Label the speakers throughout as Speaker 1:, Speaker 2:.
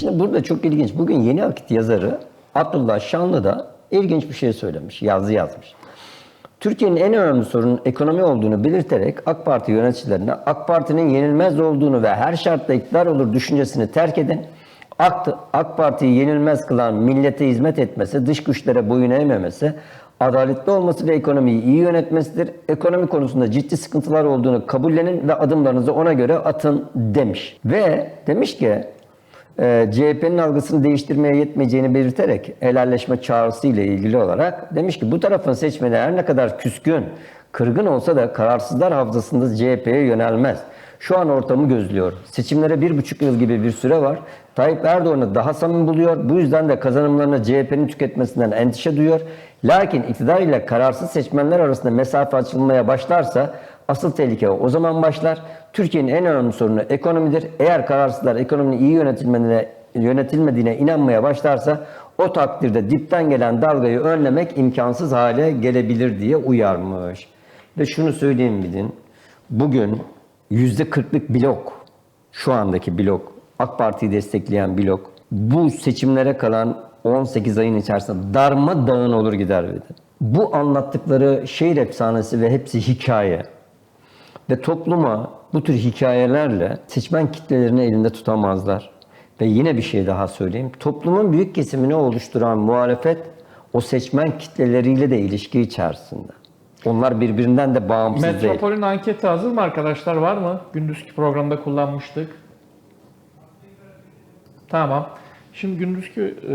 Speaker 1: Şimdi burada çok ilginç. Bugün Yeni Akit yazarı Abdullah Şanlı da ilginç bir şey söylemiş. Yazı yazmış. Türkiye'nin en önemli sorunun ekonomi olduğunu belirterek AK Parti yöneticilerine AK Parti'nin yenilmez olduğunu ve her şartta iktidar olur düşüncesini terk edin. AK, AK Parti'yi yenilmez kılan millete hizmet etmesi, dış güçlere boyun eğmemesi, adaletli olması ve ekonomiyi iyi yönetmesidir. Ekonomi konusunda ciddi sıkıntılar olduğunu kabullenin ve adımlarınızı ona göre atın demiş. Ve demiş ki e, CHP'nin algısını değiştirmeye yetmeyeceğini belirterek helalleşme çağrısı ile ilgili olarak demiş ki bu tarafın seçmeni her ne kadar küskün, kırgın olsa da kararsızlar hafızasında CHP'ye yönelmez. Şu an ortamı gözlüyor. Seçimlere bir buçuk yıl gibi bir süre var. Tayyip Erdoğan'ı daha samimi buluyor. Bu yüzden de kazanımlarını CHP'nin tüketmesinden endişe duyuyor. Lakin iktidar ile kararsız seçmenler arasında mesafe açılmaya başlarsa Asıl tehlike o zaman başlar. Türkiye'nin en önemli sorunu ekonomidir. Eğer kararsızlar ekonominin iyi yönetilmediğine, yönetilmediğine inanmaya başlarsa o takdirde dipten gelen dalgayı önlemek imkansız hale gelebilir diye uyarmış. Ve şunu söyleyeyim bilin. Bugün %40'lık blok, şu andaki blok, AK Parti'yi destekleyen blok, bu seçimlere kalan 18 ayın içerisinde darmadağın olur gider dedi. Bu anlattıkları şehir efsanesi ve hepsi hikaye ve topluma bu tür hikayelerle seçmen kitlelerini elinde tutamazlar. Ve yine bir şey daha söyleyeyim. Toplumun büyük kesimini oluşturan muhalefet o seçmen kitleleriyle de ilişki içerisinde. Onlar birbirinden de bağımsız değil.
Speaker 2: Metropol'ün anketi hazır mı arkadaşlar? Var mı? Gündüzki programda kullanmıştık. Tamam. Şimdi gündüzki e,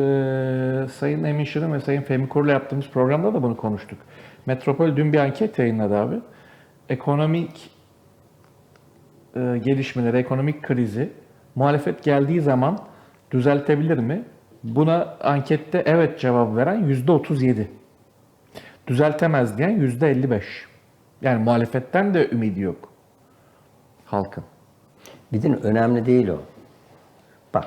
Speaker 2: Sayın Emin Şirin ve Sayın Fehmi Kor'la yaptığımız programda da bunu konuştuk. Metropol dün bir anket yayınladı abi. Ekonomik e, gelişmeleri, ekonomik krizi muhalefet geldiği zaman düzeltebilir mi? Buna ankette evet cevabı veren %37. Düzeltemez diyen %55. Yani muhalefetten de ümidi yok halkın.
Speaker 1: Bir de önemli değil o. Bak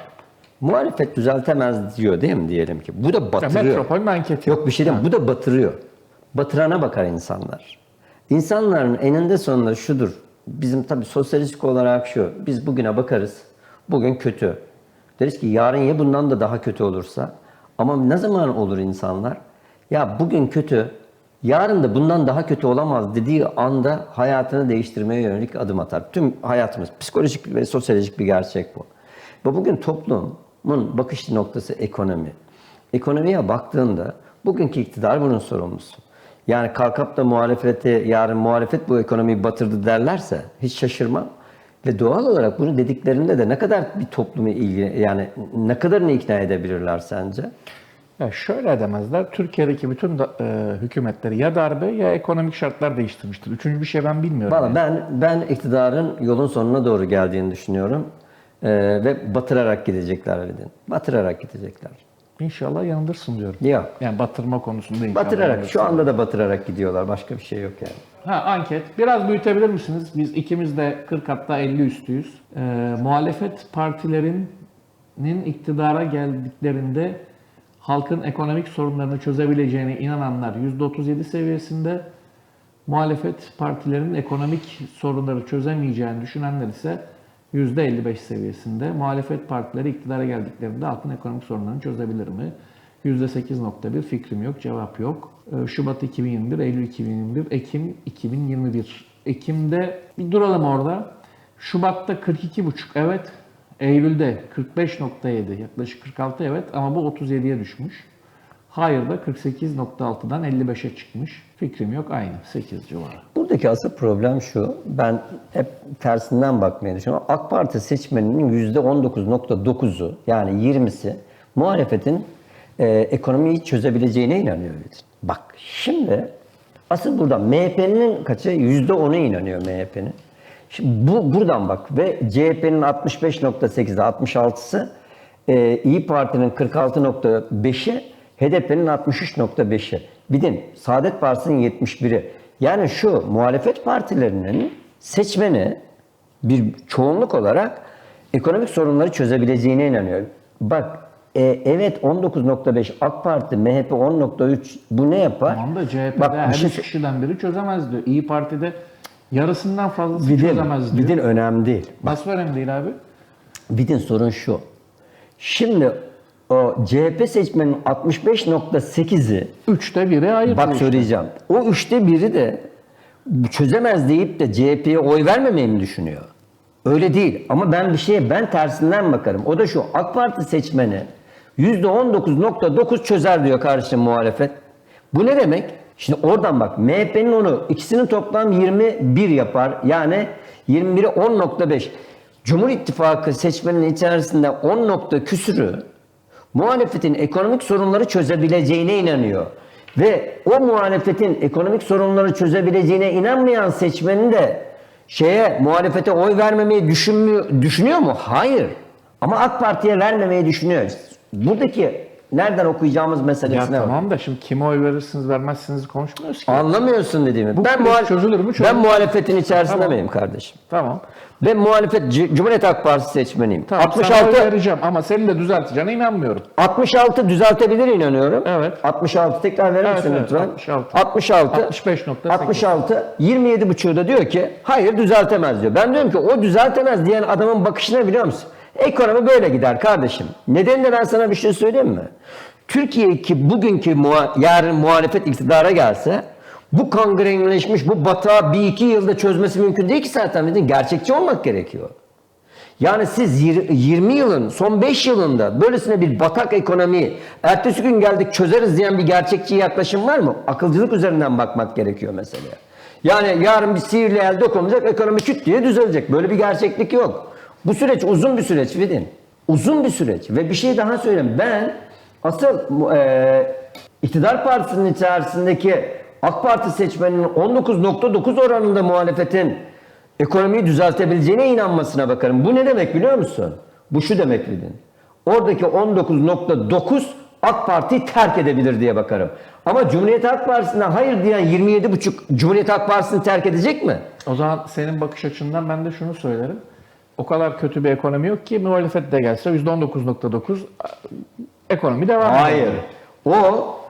Speaker 1: muhalefet düzeltemez diyor değil mi diyelim ki. Bu da
Speaker 2: Ya
Speaker 1: batırıyor.
Speaker 2: Metropol'ün anketi.
Speaker 1: Yok bir şey değil mi? Bu da batırıyor. Batırana bakar insanlar. İnsanların eninde sonunda şudur. Bizim tabii sosyalist olarak şu. Biz bugüne bakarız. Bugün kötü. Deriz ki yarın ya bundan da daha kötü olursa. Ama ne zaman olur insanlar? Ya bugün kötü. Yarın da bundan daha kötü olamaz dediği anda hayatını değiştirmeye yönelik adım atar. Tüm hayatımız psikolojik ve sosyolojik bir gerçek bu. Ve bugün toplumun bakış noktası ekonomi. Ekonomiye baktığında bugünkü iktidar bunun sorumlusu. Yani kalkıp da muhalefeti yarın muhalefet bu ekonomiyi batırdı derlerse hiç şaşırmam. Ve doğal olarak bunu dediklerinde de ne kadar bir toplumu ilgi yani ne kadarını ikna edebilirler sence?
Speaker 2: Ya şöyle demezler. Türkiye'deki bütün da, e, hükümetleri ya darbe ya ekonomik şartlar değiştirmiştir. Üçüncü bir şey ben bilmiyorum.
Speaker 1: Valla
Speaker 2: yani.
Speaker 1: ben ben iktidarın yolun sonuna doğru geldiğini düşünüyorum. Ee, ve batırarak gidecekler dedin. Batırarak gidecekler.
Speaker 2: İnşallah yanılırsın diyorum.
Speaker 1: Yok.
Speaker 2: Yani batırma konusunda inşallah
Speaker 1: Batırarak.
Speaker 2: yanılırsın.
Speaker 1: Şu anda da batırarak gidiyorlar. Başka bir şey yok yani.
Speaker 2: Ha anket. Biraz büyütebilir misiniz? Biz ikimiz de 40 hatta 50 üstüyüz. Ee, muhalefet partilerinin iktidara geldiklerinde halkın ekonomik sorunlarını çözebileceğine inananlar %37 seviyesinde. Muhalefet partilerinin ekonomik sorunları çözemeyeceğini düşünenler ise %55 seviyesinde. Muhalefet partileri iktidara geldiklerinde halkın ekonomik sorunlarını çözebilir mi? %8.1 fikrim yok, cevap yok. Ee, Şubat 2021, Eylül 2021, Ekim 2021. Ekim'de bir duralım orada. Şubat'ta 42.5 evet. Eylül'de 45.7 yaklaşık 46 evet ama bu 37'ye düşmüş. Hayır da 48.6'dan 55'e çıkmış. Fikrim yok aynı 8 civarı.
Speaker 1: Buradaki asıl problem şu. Ben hep tersinden bakmaya düşünüyorum. AK Parti seçmeninin %19.9'u yani 20'si muhalefetin e, ekonomiyi çözebileceğine inanıyor. Bak şimdi asıl burada MHP'nin kaçı? %10'u inanıyor MHP'nin. Şimdi bu buradan bak ve CHP'nin 65.8'i 66'sı e, İyi Parti'nin 46.5'i HDP'nin 63.5'i. Bir de Saadet Partisi'nin 71'i. Yani şu muhalefet partilerinin seçmeni bir çoğunluk olarak ekonomik sorunları çözebileceğine inanıyor. Bak e, evet 19.5 AK Parti, MHP 10.3 bu ne yapar?
Speaker 2: Tamam da CHP'de
Speaker 1: Bak,
Speaker 2: her
Speaker 1: şey-
Speaker 2: kişiden biri çözemez diyor. İyi Parti'de yarısından fazlası
Speaker 1: Bidin,
Speaker 2: çözemez diyor.
Speaker 1: bidin önemli değil.
Speaker 2: Nasıl önemli değil abi?
Speaker 1: Bidin sorun şu. Şimdi o CHP seçmenin 65.8'i
Speaker 2: Üçte biri ayırdı.
Speaker 1: bak
Speaker 2: işte.
Speaker 1: söyleyeceğim. O üçte biri de çözemez deyip de CHP'ye oy vermemeyi mi düşünüyor? Öyle değil. Ama ben bir şeye ben tersinden bakarım. O da şu AK Parti seçmeni %19.9 çözer diyor kardeşim muhalefet. Bu ne demek? Şimdi oradan bak MHP'nin onu ikisinin toplam 21 yapar. Yani 21'i 10.5. Cumhur İttifakı seçmenin içerisinde 10 nokta küsürü muhalefetin ekonomik sorunları çözebileceğine inanıyor. Ve o muhalefetin ekonomik sorunları çözebileceğine inanmayan seçmenin de şeye muhalefete oy vermemeyi düşünmüyor, düşünüyor mu? Hayır. Ama AK Parti'ye vermemeyi düşünüyor. Buradaki nereden okuyacağımız
Speaker 2: Ya
Speaker 1: meselesine bak.
Speaker 2: tamam da şimdi kime oy verirsiniz vermezsiniz konuşmuyoruz ki.
Speaker 1: Anlamıyorsun dediğimi.
Speaker 2: Bu
Speaker 1: ben, muhal-
Speaker 2: çözülür mü?
Speaker 1: ben
Speaker 2: Çözülür.
Speaker 1: muhalefetin içerisinde
Speaker 2: Tamam.
Speaker 1: miyim kardeşim?
Speaker 2: Tamam.
Speaker 1: Ben muhalefet C- Cumhuriyet Halk Partisi seçmeniyim.
Speaker 2: Tamam 66
Speaker 1: 66
Speaker 2: sana oy vereceğim ama senin de düzelteceğine inanmıyorum.
Speaker 1: 66 düzeltebilir inanıyorum.
Speaker 2: Evet.
Speaker 1: 66 tekrar verir
Speaker 2: Evet,
Speaker 1: misin
Speaker 2: evet,
Speaker 1: lütfen?
Speaker 2: 66.
Speaker 1: 66.
Speaker 2: 65.8.
Speaker 1: 66. 27 buçuğu da diyor ki hayır düzeltemez diyor. Ben diyorum ki o düzeltemez diyen adamın bakışını biliyor musun? Ekonomi böyle gider kardeşim. Nedeni de ben sana bir şey söyleyeyim mi? Türkiye ki bugünkü muha- yarın muhalefet iktidara gelse bu kangrenleşmiş bu batağı bir iki yılda çözmesi mümkün değil ki zaten. Gerçekçi olmak gerekiyor. Yani siz yir- 20 yılın son 5 yılında böylesine bir batak ekonomi ertesi gün geldik çözeriz diyen bir gerçekçi yaklaşım var mı? Akılcılık üzerinden bakmak gerekiyor meseleye. Yani yarın bir sihirli el dokunacak ekonomi küt diye düzelecek. Böyle bir gerçeklik yok. Bu süreç uzun bir süreç Vidin. Uzun bir süreç ve bir şey daha söyleyeyim. Ben asıl e, iktidar partisinin içerisindeki AK Parti seçmeninin 19.9 oranında muhalefetin ekonomiyi düzeltebileceğine inanmasına bakarım. Bu ne demek biliyor musun? Bu şu demek Vidin. Oradaki 19.9 AK Parti'yi terk edebilir diye bakarım. Ama Cumhuriyet Halk Partisi'nden hayır diyen 27.5 Cumhuriyet Halk Partisi'ni terk edecek mi?
Speaker 2: O zaman senin bakış açından ben de şunu söylerim. O kadar kötü bir ekonomi yok ki muhalefet de gelse %19.9 ekonomi devam eder.
Speaker 1: Hayır. O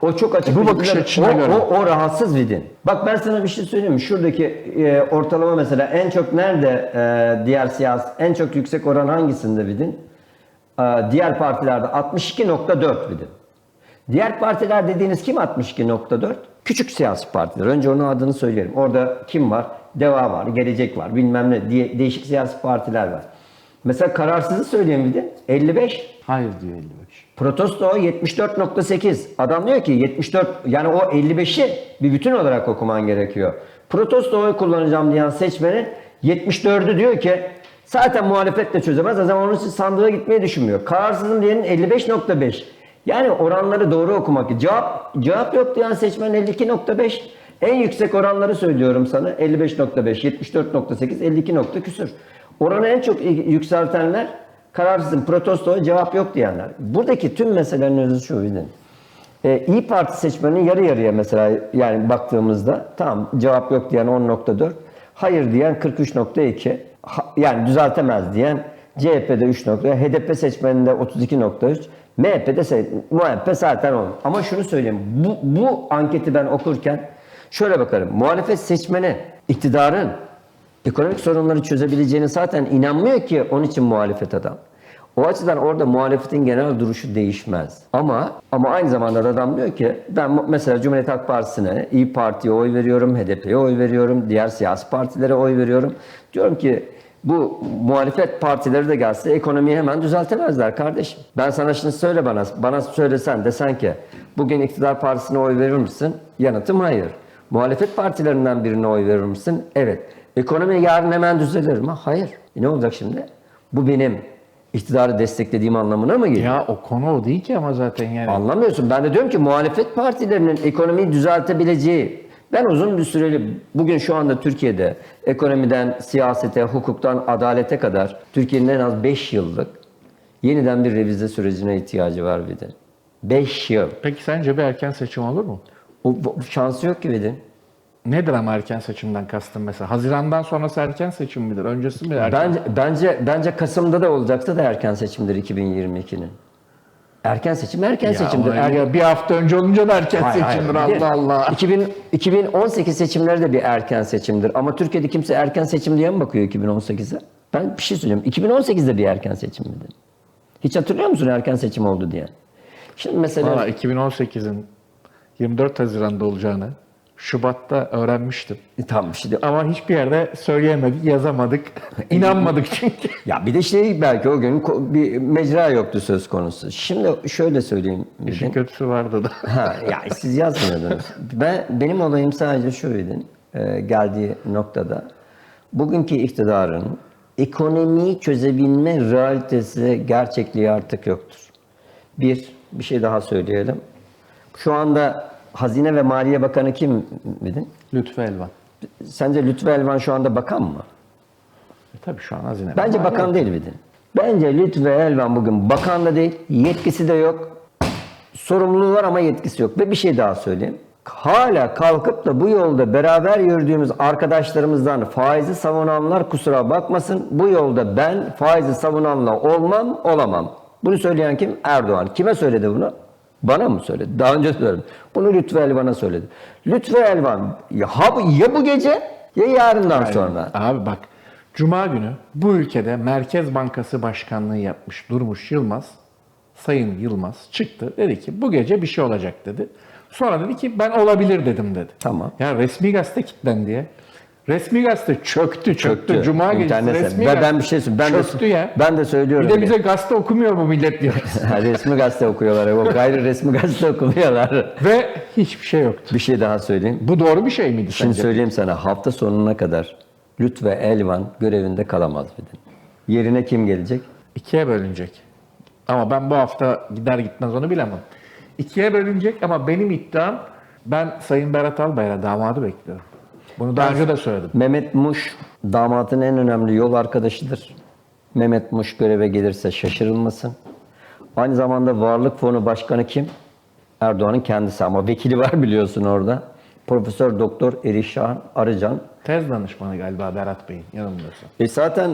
Speaker 1: o çok açık.
Speaker 2: Bu
Speaker 1: bir
Speaker 2: bakış açına
Speaker 1: o,
Speaker 2: göre.
Speaker 1: O, o rahatsız vidin. Bak ben sana bir şey söyleyeyim mi? Şuradaki e, ortalama mesela en çok nerede e, diğer siyasi en çok yüksek oran hangisinde vidin? E, diğer partilerde 62.4 vidin. Diğer partiler dediğiniz kim 62.4? Küçük siyasi partiler. Önce onun adını söyleyelim. Orada kim var? Deva var, Gelecek var, bilmem ne diye değişik siyasi partiler var. Mesela kararsızı söyleyeyim vidin. 55.
Speaker 2: Hayır diyor 55.
Speaker 1: Protesto 74.8. Adam diyor ki 74 yani o 55'i bir bütün olarak okuman gerekiyor. Protesto oy kullanacağım diyen seçmenin 74'ü diyor ki zaten muhalefet de çözemez. O zaman onun için sandığa gitmeyi düşünmüyor. Kararsızım diyenin 55.5. Yani oranları doğru okumak. Cevap cevap yok diyen seçmen 52.5. En yüksek oranları söylüyorum sana. 55.5, 74.8, 52 nokta küsür. Oranı en çok yükseltenler kararsızım, protesto, cevap yok diyenler. Buradaki tüm meselelerin özü şu bilin. Ee, İyi Parti seçmeninin yarı yarıya mesela yani baktığımızda tamam cevap yok diyen 10.4, hayır diyen 43.2, ha- yani düzeltemez diyen CHP'de 3 nokta, HDP seçmeninde 32.3, MHP'de MHP zaten 10. Ama şunu söyleyeyim, bu, bu anketi ben okurken şöyle bakarım. Muhalefet seçmeni iktidarın ekonomik sorunları çözebileceğine zaten inanmıyor ki onun için muhalefet adam. O açıdan orada muhalefetin genel duruşu değişmez. Ama ama aynı zamanda da adam diyor ki ben mesela Cumhuriyet Halk Partisi'ne, İyi Parti'ye oy veriyorum, HDP'ye oy veriyorum, diğer siyasi partilere oy veriyorum. Diyorum ki bu muhalefet partileri de gelse ekonomiyi hemen düzeltemezler kardeşim. Ben sana şimdi söyle bana, bana söylesen desen ki bugün iktidar partisine oy verir misin? Yanıtım hayır. Muhalefet partilerinden birine oy verir misin? Evet. Ekonomi yarın hemen düzelir mi? Hayır. E ne olacak şimdi? Bu benim iktidarı desteklediğim anlamına mı geliyor?
Speaker 2: Ya o konu o değil ki ama zaten yani.
Speaker 1: Anlamıyorsun. Ben de diyorum ki muhalefet partilerinin ekonomiyi düzeltebileceği ben uzun bir süreli bugün şu anda Türkiye'de ekonomiden siyasete, hukuktan adalete kadar Türkiye'nin en az 5 yıllık yeniden bir revize sürecine ihtiyacı var bir de. 5 yıl.
Speaker 2: Peki sence bir erken seçim olur mu?
Speaker 1: O, bu- şansı yok ki de.
Speaker 2: Nedir ama erken seçimden kastım mesela? Hazirandan sonrası erken seçim midir? Öncesi mi erken?
Speaker 1: Bence bence bence Kasım'da da olacaksa da erken seçimdir 2022'nin. Erken seçim erken
Speaker 2: Ya
Speaker 1: seçimdir. Er-
Speaker 2: ya bir hafta önce olunca da erken
Speaker 1: Hayır, hayır.
Speaker 2: seçimdir
Speaker 1: Bir de
Speaker 2: Allah Allah.
Speaker 1: 2000, 2018 seçimleri de bir erken seçimdir. Ama Türkiye'de kimse erken seçim diye mi bakıyor 2018'e? Ben bir şey söyleyeyim. 2018'de bir erken seçim miydi? Hiç hatırlıyor musun erken seçim oldu diye? Şimdi mesela
Speaker 2: Valla 2018'in 24 Haziran'da olacağını Şubat'ta öğrenmiştim.
Speaker 1: tam şimdi
Speaker 2: Ama hiçbir yerde söyleyemedik, yazamadık. İnanmadık çünkü.
Speaker 1: ya bir de şey belki o gün bir mecra yoktu söz konusu. Şimdi şöyle söyleyeyim.
Speaker 2: İşin kötüsü vardı da.
Speaker 1: Ha, ya siz yazmıyordunuz. Ben benim olayım sadece şuydu. e, geldiği noktada bugünkü iktidarın ekonomiyi çözebilme realitesi, gerçekliği artık yoktur. Bir, bir şey daha söyleyelim. Şu anda Hazine ve Maliye Bakanı kim dedin?
Speaker 2: Lütfü Elvan.
Speaker 1: Sence Lütfü Elvan şu anda bakan mı?
Speaker 2: E tabii şu an hazine.
Speaker 1: Bence bakan değil miydin? Bence Lütfü Elvan bugün bakan da değil, yetkisi de yok. Sorumluluğu var ama yetkisi yok. Ve bir şey daha söyleyeyim. Hala kalkıp da bu yolda beraber yürüdüğümüz arkadaşlarımızdan faizi savunanlar kusura bakmasın. Bu yolda ben faizi savunanla olmam, olamam. Bunu söyleyen kim? Erdoğan. Kime söyledi bunu? Bana mı söyledi? Daha önce söyledim. Bunu Lütfü Elvan'a söyledi. Lütfü Elvan ya, bu- ya bu gece ya yarından sonra.
Speaker 2: Abi bak Cuma günü bu ülkede Merkez Bankası Başkanlığı yapmış Durmuş Yılmaz, Sayın Yılmaz çıktı. Dedi ki bu gece bir şey olacak dedi. Sonra dedi ki ben olabilir dedim dedi.
Speaker 1: Tamam.
Speaker 2: Ya resmi gazete kilitlendi ya. Resmi gazete çöktü çöktü.
Speaker 1: Çöktü.
Speaker 2: Cuma gecesi resmi
Speaker 1: Ben- ben bir şey söyleyeyim. Ben de-
Speaker 2: çöktü ya.
Speaker 1: ben de söylüyorum
Speaker 2: Bir de bize gazete okumuyor bu millet diyor.
Speaker 1: Ha, resmi gazete okuyorlar. O gayri resmi gazete okumuyorlar.
Speaker 2: Ve hiçbir şey yoktu.
Speaker 1: Bir şey daha söyleyeyim.
Speaker 2: Bu doğru bir şey miydi
Speaker 1: Şimdi
Speaker 2: sence?
Speaker 1: söyleyeyim sana hafta sonuna kadar Lütfü Elvan görevinde kalamaz dedin. Yerine kim gelecek?
Speaker 2: İkiye bölünecek. Ama ben bu hafta gider gitmez onu bilemem. İkiye bölünecek ama benim iddiam ben Sayın Berat Albayrak'a damadı bekliyorum. Bunu daha önce de söyledim.
Speaker 1: Mehmet Muş damatın en önemli yol arkadaşıdır. Mehmet Muş göreve gelirse şaşırılmasın. Aynı zamanda Varlık Fonu Başkanı kim? Erdoğan'ın kendisi ama vekili var biliyorsun orada. Profesör Doktor Erişan Arıcan
Speaker 2: Tez danışmanı galiba Berat Bey'in yanılmıyorsam.
Speaker 1: E zaten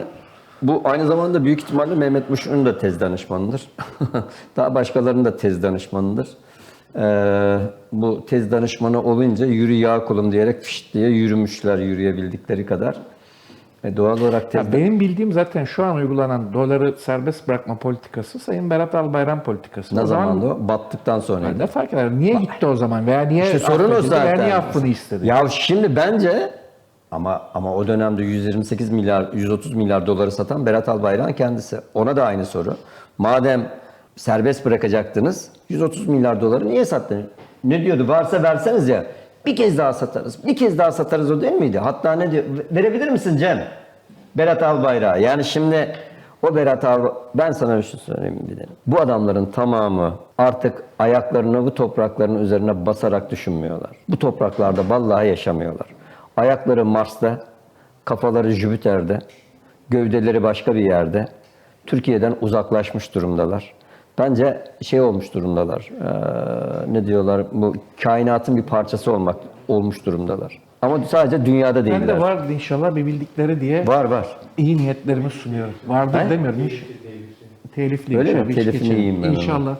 Speaker 1: bu aynı zamanda büyük ihtimalle Mehmet Muş'un da tez danışmanıdır. Daha başkalarının da tez danışmanıdır. Ee, bu tez danışmanı olunca yürü ya kulum diyerek fişt diye yürümüşler yürüyebildikleri kadar. E doğal olarak tez
Speaker 2: Ya benim bildiğim zaten şu an uygulanan doları serbest bırakma politikası Sayın Berat Albayrak politikası.
Speaker 1: ne
Speaker 2: O zaman
Speaker 1: o? Battıktan sonraydı.
Speaker 2: Ne fark eder? Niye gitti o zaman? Veya niye
Speaker 1: İşte sorun o zaten.
Speaker 2: Veya niye affını istedi?
Speaker 1: Ya şimdi bence ama ama o dönemde 128 milyar 130 milyar doları satan Berat Albayrak'ın kendisi. Ona da aynı soru. Madem serbest bırakacaktınız 130 milyar doları niye sattın? Ne diyordu? Varsa verseniz ya. Bir kez daha satarız. Bir kez daha satarız o değil miydi? Hatta ne diyor? Verebilir misin Cem? Berat Albayrak'a. Yani şimdi o Berat Al ben sana bir şey söyleyeyim bir de. Bu adamların tamamı artık ayaklarını bu toprakların üzerine basarak düşünmüyorlar. Bu topraklarda vallahi yaşamıyorlar. Ayakları Mars'ta, kafaları Jüpiter'de, gövdeleri başka bir yerde. Türkiye'den uzaklaşmış durumdalar. Bence şey olmuş durumdalar. eee, ne diyorlar? Bu kainatın bir parçası olmak olmuş durumdalar. Ama sadece dünyada
Speaker 2: Ben
Speaker 1: değiller.
Speaker 2: de vardı inşallah bir bildikleri diye
Speaker 1: Var var.
Speaker 2: iyi niyetlerimi sunuyorum. Vardır
Speaker 1: He?
Speaker 2: demiyorum. Telifli.
Speaker 1: Öyle mi?
Speaker 2: inşallah, hiç
Speaker 1: Telifini yiyeyim ben.
Speaker 2: İnşallah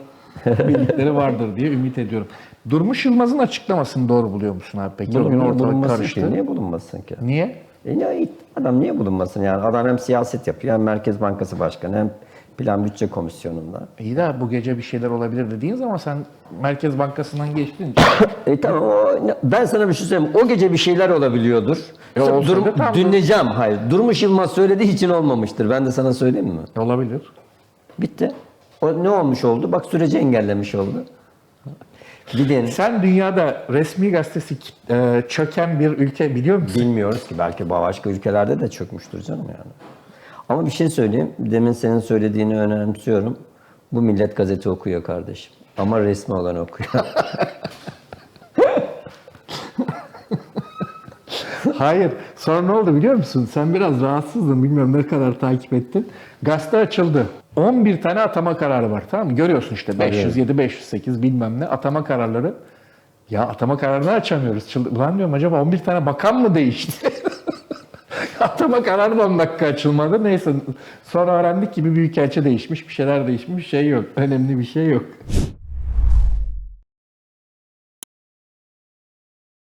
Speaker 2: bildikleri vardır diye ümit ediyorum. Durmuş Yılmaz'ın açıklamasını doğru buluyor musun abi peki? Bugün
Speaker 1: Niye
Speaker 2: ortalık karıştı.
Speaker 1: ki? Niye bulunmasın ki?
Speaker 2: Niye?
Speaker 1: E ne, adam niye bulunmasın yani? Adam hem siyaset yapıyor hem Merkez Bankası Başkanı hem Plan Bütçe Komisyonu'nda.
Speaker 2: İyi de bu gece bir şeyler olabilir dediğin zaman sen Merkez Bankası'ndan geçtin.
Speaker 1: E tamam o, ben sana bir şey söyleyeyim. O gece bir şeyler olabiliyordur.
Speaker 2: E tamam.
Speaker 1: dinleyeceğim. Hayır. Durmuş Yılmaz söylediği için olmamıştır. Ben de sana söyleyeyim mi?
Speaker 2: olabilir.
Speaker 1: Bitti. O ne olmuş oldu? Bak süreci engellemiş oldu. Gidin.
Speaker 2: Sen dünyada resmi gazetesi e, çöken bir ülke biliyor musun?
Speaker 1: Bilmiyoruz ki belki başka ülkelerde de çökmüştür canım yani. Ama bir şey söyleyeyim. Demin senin söylediğini önemsiyorum. Bu millet gazete okuyor kardeşim. Ama resmi olan okuyor.
Speaker 2: Hayır. Sonra ne oldu biliyor musun? Sen biraz rahatsızdın. Bilmiyorum ne kadar takip ettin. Gazete açıldı. 11 tane atama kararı var tamam mı? Görüyorsun işte 507, 508 bilmem ne atama kararları. Ya atama kararını açamıyoruz. Ulan diyorum acaba 11 tane bakan mı değişti? atama kararı da 10 dakika açılmadı. Neyse sonra öğrendik ki bir büyükelçi değişmiş, bir şeyler değişmiş, bir şey yok. Önemli bir şey yok.